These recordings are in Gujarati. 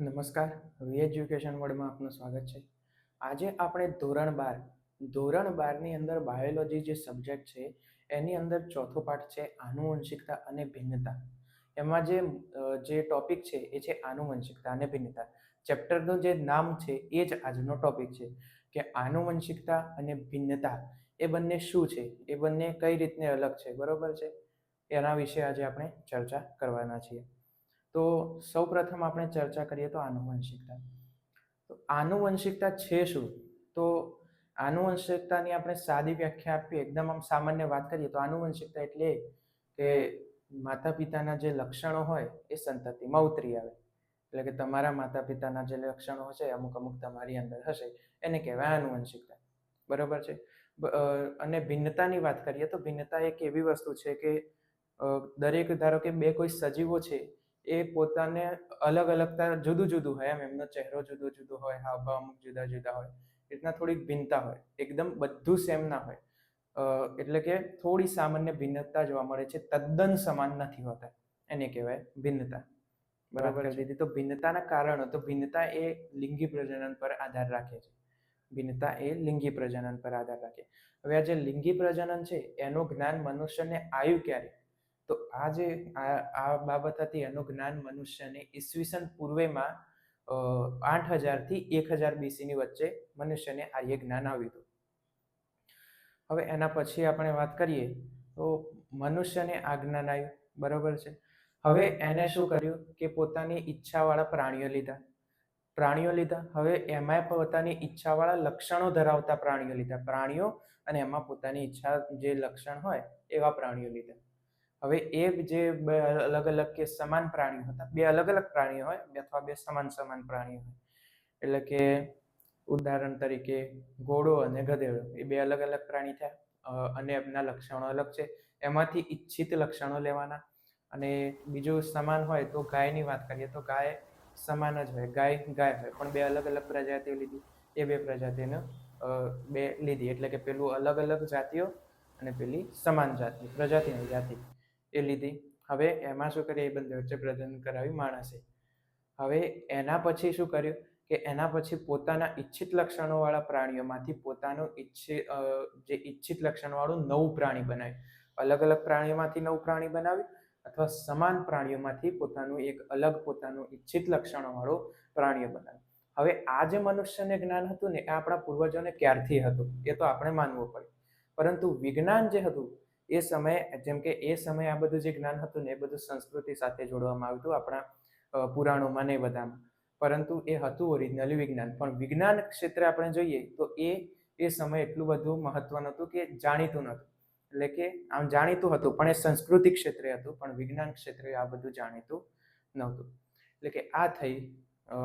નમસ્કાર. વી એજ્યુકેશન વર્લ્ડમાં આપનું સ્વાગત છે. આજે આપણે ધોરણ બાર, ધોરણ બારની અંદર બાયોલોજી જે સબ્જેક્ટ છે, એની અંદર ચોથો પાઠ છે આનુવંશિકતા અને ભિન્નતા. એમાં જે જે ટોપિક છે એ છે આનુવંશિકતા અને ભિન્નતા. ચેપ્ટરનું જે નામ છે એ જ આજનો ટોપિક છે કે આનુવંશિકતા અને ભિન્નતા એ બંને શું છે? એ બંને કઈ રીતને અલગ છે? બરોબર છે? એના વિશે આજે આપણે ચર્ચા કરવાના છીએ. તો સૌપ્રથમ આપણે ચર્ચા કરીએ તો આનુવંશિકતા. તો આનુવંશિકતા છે શું? તો આનુવંશિકતાની આપણે સાદી વ્યાખ્યા આપીએ એકદમ આમ સામાન્ય વાત કરીએ તો આનુવંશિકતા એટલે કે માતા પિતાના જે લક્ષણો હોય એ સંતતિમાં ઉતરી આવે. એટલે કે તમારા માતા પિતાના જે લક્ષણો હશે, અમુક અમુક તમારી અંદર હશે, એને કહેવાય આનુવંશિકતા. બરોબર છે? અને ભિન્નતાની વાત કરીએ તો ભિન્નતા એક એવી વસ્તુ છે કે દરેક ધારો કે બે કોઈ સજીવો છે એ પોતાને અલગ અલગતા જુદું જુદું હોય એમ એમનો ચહેરો જુદો જુદો હોય હાવભાવ અમુક જુદા જુદા હોય રીતના થોડીક ભિન્નતા હોય એકદમ બધું સેમ ના હોય. એટલે કે થોડી સામાન્ય ભિન્નતા જોવા મળે છે તદ્દન સમાન નથી હોતા એને કહેવાય ભિન્નતા. બરાબર દીધી તો ભિન્નતાના કારણો તો ભિન્નતા એ લિંગી પ્રજનન પર આધાર રાખે છે. ભિન્નતા એ લિંગી પ્રજનન પર આધાર રાખે. હવે આ જે લિંગી પ્રજનન છે એનું જ્ઞાન મનુષ્યને આવ્યું ક્યારે? તો આ જે આ બાબત હતી એનું જ્ઞાન મનુષ્યને ઈસવીસન પૂર્વેમાં આઠ હજારથી એક હજાર બીસીની વચ્ચે મનુષ્યને આર્ય જ્ઞાન આવ્યું હતું. હવે એના પછી આપણે વાત કરીએ, તો મનુષ્યને આ જ્ઞાન આવ્યું, બરોબર છે? હવે એને શું કર્યું કે પોતાની ઈચ્છાવાળા પ્રાણીઓ લીધા. પ્રાણીઓ લીધા. હવે એમાં પોતાની ઈચ્છાવાળા લક્ષણો ધરાવતા પ્રાણીઓ લીધા. પ્રાણીઓ અને એમાં પોતાની ઈચ્છા, જે લક્ષણ હોય એવા પ્રાણીઓ લીધા. હવે એ જે બે અલગ અલગ કે સમાન પ્રાણીઓ હતા, બે અલગ અલગ પ્રાણીઓ હોય અથવા બે સમાન સમાન પ્રાણીઓ હોય. એટલે કે ઉદાહરણ તરીકે ઘોડો અને ગધેડો, એ બે અલગ અલગ પ્રાણી થયા. અને એમના લક્ષણો અલગ છે. એમાંથી ઈચ્છિત લક્ષણો લેવાના. અને બીજું સમાન હોય તો ગાયની વાત કરીએ તો ગાય સમાન જ હોય. ગાય ગાય હોય. પણ બે અલગ અલગ પ્રજાતિઓ લીધી. એ બે પ્રજાતિને બે લીધી. એટલે કે પેલું અલગ અલગ જાતિઓ અને પેલી સમાન જાતિ, પ્રજાતિની જાતિ. એ લીધી. હવે એમાં શું કરીએ એ બંને વચ્ચે પ્રજનન કરાવી માણસે. હવે એના પછી શું કર્યું? કે એના પછી પોતાના ઈચ્છિત લક્ષણોવાળા પ્રાણીઓમાંથી પોતાનું ઈચ્છિત જે ઈચ્છિત લક્ષણવાળું નવું પ્રાણી બનાવ્યું. અલગ અલગ પ્રાણીઓમાંથી નવું પ્રાણી બનાવ્યું અથવા સમાન પ્રાણીઓમાંથી પોતાનું એક અલગ પોતાનું ઈચ્છિત લક્ષણોવાળું પ્રાણીઓ બનાવ્યું. હવે આ જે મનુષ્યને જ્ઞાન હતું ને, એ આપણા પૂર્વજોને ક્યારથી હતું? એ તો આપણે માનવું પડે. પરંતુ વિજ્ઞાન જે હતું એ સમયે, જેમ કે એ સમયે આ બધું જે જ્ઞાન હતું ને એ બધું સંસ્કૃતિ સાથે જોડવામાં આવ્યું હતું આપણા પુરાણોમાં ને બધામાં. પરંતુ એ હતું ઓરિજિનલી વિજ્ઞાન. પણ વિજ્ઞાન ક્ષેત્રે આપણે જોઈએ તો એ એ સમયે એટલું બધું મહત્વનું હતું કે જાણીતું નહોતું. એટલે કે આમ જાણીતું હતું, પણ એ સંસ્કૃતિ ક્ષેત્રે હતું, પણ વિજ્ઞાન ક્ષેત્રે આ બધું જાણીતું નહોતું. એટલે કે આ થઈ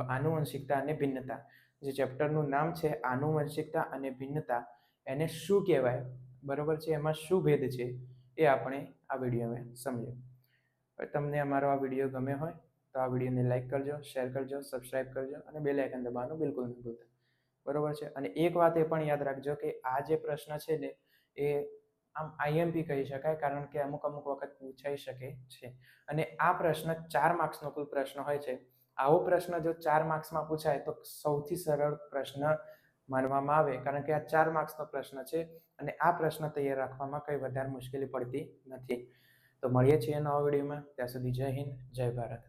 આનુવંશિકતા અને ભિન્નતા. જે ચેપ્ટરનું નામ છે આનુવંશિકતા અને ભિન્નતા, એને શું કહેવાય? બરોબર છે? એમાં શું ભેદ છે? એ આપણે આ વિડીયોમાં સમજીએ. તમને અમારો આ વીડિયો ગમે હોય, તો આ વિડીયોને લાઇક કરજો શેર કરજો સબસ્ક્રાઇબ કરજો અને બે લાઇકન દબાવવાનું બિલકુલ નહીં ભૂલતા. બરોબર છે? અને એક વાત એ પણ યાદ રાખજો કે આ જે પ્રશ્ન છે ને, એ આમ આઈએમપી કહી શકાય, કારણ કે અમુક અમુક વખત પૂછાઈ શકે છે. અને આ પ્રશ્ન ચાર માર્ક્સનો કુલ પ્રશ્ન હોય છે. આવો પ્રશ્ન જો ચાર માર્ક્સમાં પૂછાય તો સૌથી સરળ પ્રશ્ન માનવામાં આવે, કારણ કે આ ચાર માર્ક્સનો પ્રશ્ન છે અને આ પ્રશ્ન તૈયાર રાખવામાં કંઈ વધારે મુશ્કેલી પડતી નથી. તો મળીએ છીએ નવા વિડીયોમાં. ત્યાં સુધી જય હિન્દ, જય ભારત.